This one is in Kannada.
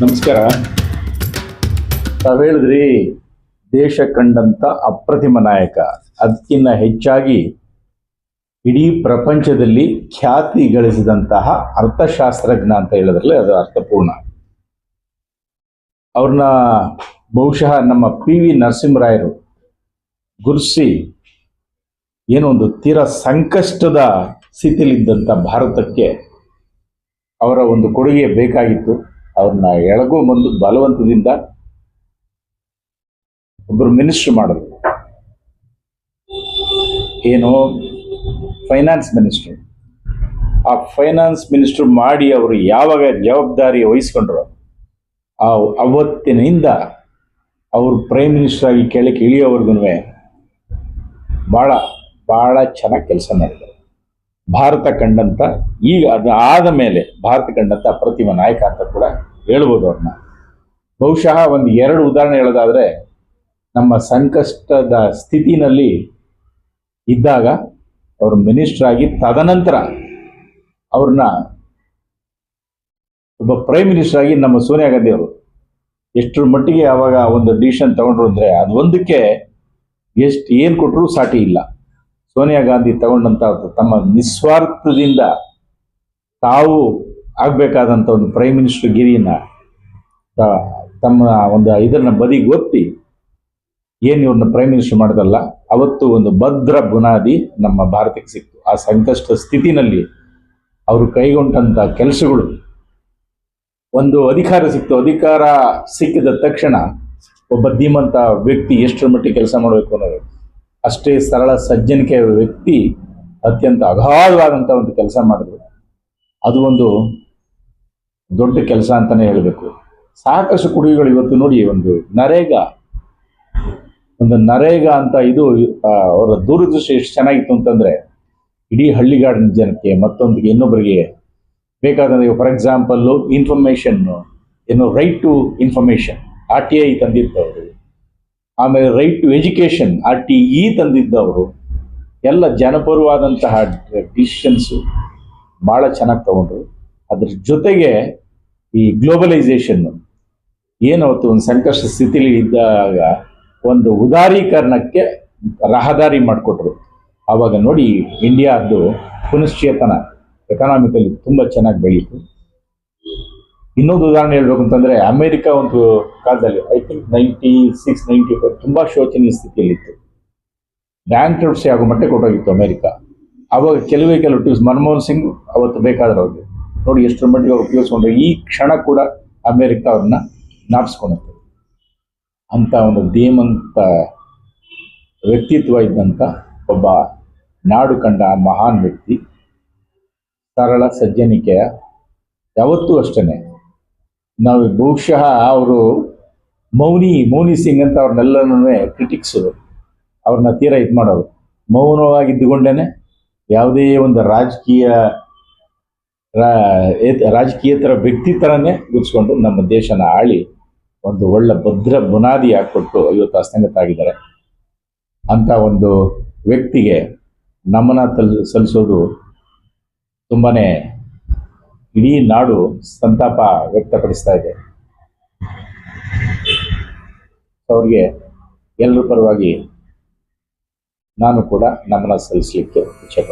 ನಮಸ್ಕಾರ. ತಾವು ಹೇಳಿದ್ರಿ, ದೇಶ ಕಂಡಂಥ ಅಪ್ರತಿಮ ನಾಯಕ. ಅದಕ್ಕಿಂತ ಹೆಚ್ಚಾಗಿ ಇಡೀ ಪ್ರಪಂಚದಲ್ಲಿ ಖ್ಯಾತಿ ಗಳಿಸಿದಂತಹ ಅರ್ಥಶಾಸ್ತ್ರಜ್ಞ ಅಂತ ಹೇಳಿದ್ರಲ್ಲಿ, ಅದು ಅರ್ಥಪೂರ್ಣ. ಅವ್ರನ್ನ ಬಹುಶಃ ನಮ್ಮ ಪಿ ವಿ ನರಸಿಂಹರಾಯರು ಗುರ್ಸಿ ಏನೋ ಒಂದು ತೀರಾ ಸಂಕಷ್ಟದ ಸ್ಥಿತಿಲಿದ್ದಂಥ ಭಾರತಕ್ಕೆ ಅವರ ಒಂದು ಕೊಡುಗೆ ಬೇಕಾಗಿತ್ತು. ಅವ್ರನ್ನ ಎಳಗೋ ಬಂದು ಬಲವಂತದಿಂದ ಒಬ್ಬರು ಮಿನಿಸ್ಟ್ರ್ ಮಾಡಿದ್ರು. ಏನು? Finance minister. ಆ ಫೈನಾನ್ಸ್ ಮಿನಿಸ್ಟರ್ ಮಾಡಿ ಅವರು ಯಾವಾಗ ಜವಾಬ್ದಾರಿ ವಹಿಸ್ಕೊಂಡ್ರು? ಆ ಅವತ್ತಿನಿಂದ ಅವರು ಪ್ರೈಮ್ ಮಿನಿಸ್ಟರ್ ಆಗಿ ಕೆಳಕ್ಕೆ ಇಳಿಯೋವರೆಗೂ ಭಾಳ ಭಾಳ ಚೆನ್ನಾಗಿ ಕೆಲಸ ಮಾಡಿದ್ದಾರೆ ಭಾರತ ಕಂಡಂತ ಈಗ ಅದು ಆದ ಮೇಲೆ ಭಾರತ ಕಂಡಂತ ಅಪ್ರತಿಮ ನಾಯಕ ಅಂತ ಕೂಡ ಹೇಳ್ಬೋದು ಅವ್ರನ್ನ. ಬಹುಶಃ ಒಂದು ಎರಡು ಉದಾಹರಣೆ ಹೇಳೋದಾದ್ರೆ ನಮ್ಮ ಸಂಕಷ್ಟದ ಸ್ಥಿತಿನಲ್ಲಿ ಇದ್ದಾಗ ಅವರು ಮಿನಿಸ್ಟರ್ ಆಗಿ ತದನಂತರ ಅವ್ರನ್ನ ಒಬ್ಬ ಪ್ರೈಮ್ ಮಿನಿಸ್ಟರ್ ಆಗಿ ನಮ್ಮ ಸೋನಿಯಾ ಗಾಂಧಿ ಅವರು ಎಷ್ಟರ ಮಟ್ಟಿಗೆ ಅವಾಗ ಒಂದು ಡಿಸಿಷನ್ ತಗೊಂಡ್ರು ಅಂದರೆ ಅದು ಒಂದಕ್ಕೆ ಎಷ್ಟು ಏನು ಕೊಟ್ಟರು ಸಾಟಿ ಇಲ್ಲ. ಸೋನಿಯಾ ಗಾಂಧಿ ತಗೊಂಡಂತ ತಮ್ಮ ನಿಸ್ವಾರ್ಥದಿಂದ ತಾವು ಆಗ್ಬೇಕಾದಂತ ಒಂದು ಪ್ರೈಮ್ ಮಿನಿಸ್ಟರ್ ಗಿರಿಯನ್ನ ತಮ್ಮ ಒಂದು ಇದನ್ನು ಬದಿಗೆ ಒತ್ತಿ ಏನು ಇವ್ರನ್ನ ಪ್ರೈಮ್ ಮಿನಿಸ್ಟರ್ ಮಾಡಿದಲ್ಲ, ಅವತ್ತು ಒಂದು ಭದ್ರ ಬುನಾದಿ ನಮ್ಮ ಭಾರತಕ್ಕೆ ಸಿಕ್ತು. ಆ ಸಂಕಷ್ಟ ಸ್ಥಿತಿನಲ್ಲಿ ಅವರು ಕೈಗೊಂಡಂತ ಕೆಲಸಗಳು ಒಂದು ಅಧಿಕಾರ ಸಿಕ್ತು. ಅಧಿಕಾರ ಸಿಕ್ಕಿದ ತಕ್ಷಣ ಒಬ್ಬ ಧೀಮಂತ ವ್ಯಕ್ತಿ ಎಷ್ಟರ ಮಟ್ಟಿಗೆ ಕೆಲಸ ಮಾಡಬೇಕು ಅನ್ನೋದು. ಅಷ್ಟೇ ಸರಳ ಸಜ್ಜನಿಕೆಯ ವ್ಯಕ್ತಿ ಅತ್ಯಂತ ಅಗಾಧವಾದಂಥ ಒಂದು ಕೆಲಸ ಮಾಡಿದ್ರು. ಅದು ಒಂದು ದೊಡ್ಡ ಕೆಲಸ ಅಂತಾನೆ ಹೇಳಬೇಕು. ಸಾಕಷ್ಟು ಕುಡಿಗಳು ಇವತ್ತು ನೋಡಿ ಒಂದು ನರೇಗಾ ಒಂದು ನರೇಗಾ ಅಂತ ಇದು ಅವರ ದೂರದೃಷ್ಟಿ ಎಷ್ಟು ಚೆನ್ನಾಗಿತ್ತು ಅಂತಂದ್ರೆ ಇಡೀ ಹಳ್ಳಿಗಾಡಿನ ಜನಕ್ಕೆ ಮತ್ತೊಂದಿಗೆ ಇನ್ನೊಬ್ಬರಿಗೆ ಬೇಕಾದಂದ್ರೆ ಫಾರ್ ಎಕ್ಸಾಂಪಲ್ಲು ಇನ್ಫಾರ್ಮೇಷನ್ನು ಏನು right to information R T I ತಂದಿದ್ದವರು. ಆಮೇಲೆ right to education R T E ತಂದಿದ್ದವರು, ಎಲ್ಲ ಜನಪರವಾದಂತಹ ಡಿಸಿಷನ್ಸು ಭಾಳ ಚೆನ್ನಾಗಿ ತಗೊಂಡ್ರು. ಅದ್ರ ಜೊತೆಗೆ ಈ ಗ್ಲೋಬಲೈಸೇಷನ್ ಏನಾವತ್ತು ಒಂದು ಸಂಕಷ್ಟ ಸ್ಥಿತಿಲಿ ಇದ್ದಾಗ ಒಂದು ಉದಾರೀಕರಣಕ್ಕೆ ರಹದಾರಿ ಮಾಡಿಕೊಟ್ರು. ಆವಾಗ ನೋಡಿ ಇಂಡಿಯಾದ್ದು ಪುನಶ್ಚೇತನ ಎಕನಾಮಿಕಲಿ ತುಂಬ ಚೆನ್ನಾಗಿ ಬೆಳೀತು. ಇನ್ನೊಂದು ಉದಾಹರಣೆ ಹೇಳ್ಬೇಕು ಅಂತಂದ್ರೆ ಅಮೆರಿಕ ಒಂದು ಕಾಲದಲ್ಲಿ I think ninety six ninety five ತುಂಬಾ ಶೋಚನೀಯ ಸ್ಥಿತಿಯಲ್ಲಿತ್ತು. ಬ್ಯಾಂಕ್ ಆಗೋ ಮಟ್ಟೆ ಕೊಟ್ಟೋಗಿತ್ತು ಅಮೆರಿಕ? ಅವಾಗ ಕೆಲವೇ ಕೆಲವು ಟ್ಯೂಸ್ ಮನಮೋಹನ್ ಸಿಂಗ್ ಅವತ್ತು ಬೇಕಾದ್ರೆ ಅವ್ರಿಗೆ. ನೋಡಿ ಎಷ್ಟರ ಮಟ್ಟಿಗೆ ಅವ್ರು ಉಪಯೋಗಿಸ್ಕೊಂಡ್ರೆ. ಈ ಕ್ಷಣ ಕೂಡ ಅಮೆರಿಕ ಅವ್ರನ್ನ ಜ್ಞಾಪಿಸ್ಕೊಳುತ್ತೆ ಅಂತ ಒಂದು ಧೀಮಂತ ವ್ಯಕ್ತಿತ್ವ ಇದ್ದಂಥ ಒಬ್ಬ ನಾಡು ಕಂಡ ಮಹಾನ್ ವ್ಯಕ್ತಿ, ಸರಳ ಸಜ್ಜನಿಕೆಯ ಯಾವತ್ತೂ ಅಷ್ಟೇ ನಾವು ಬಹುಶಃ ಅವರು ಮೌನಿ ಮೌನಿ ಸಿಂಗ್ ಅಂತ ಅವ್ರನ್ನೆಲ್ಲನೂ ಕ್ರಿಟಿಕ್ಸ್ ಅವ್ರನ್ನ ತೀರಾ ಇದು ಮಾಡೋರು. ಮೌನವಾಗಿದ್ದುಕೊಂಡೇನೆ ಯಾವುದೇ ಒಂದು ರಾಜಕೀಯ ರಾಜಕೀಯತರ ವ್ಯಕ್ತಿ ಥರನೇ ಗುರ್ಸ್ಕೊಂಡು ನಮ್ಮ ದೇಶನ ಆಳಿ ಒಂದು ಒಳ್ಳೆ ಭದ್ರ ಬುನಾದಿ ಹಾಕ್ಕೊಟ್ಟು ಇವತ್ತು ಅಸ್ತಂಗತ ಆಗಿದ್ದಾರೆ ಅಂತ ಒಂದು ವ್ಯಕ್ತಿಗೆ ನಮನ ತಲ್, ಸಲ್ಲಿಸೋದು ತುಂಬಾನೇ ಇಡೀ ನಾಡು ಸಂತಾಪ ವ್ಯಕ್ತಪಡಿಸ್ತಾ ಇದೆ. ಅವ್ರಿಗೆ ಎಲ್ಲರ ಪರವಾಗಿ ನಾನು ಕೂಡ ನಮನ ಸಲ್ಲಿಸಲಿಕ್ಕೆ ಇಚ್ಛೆ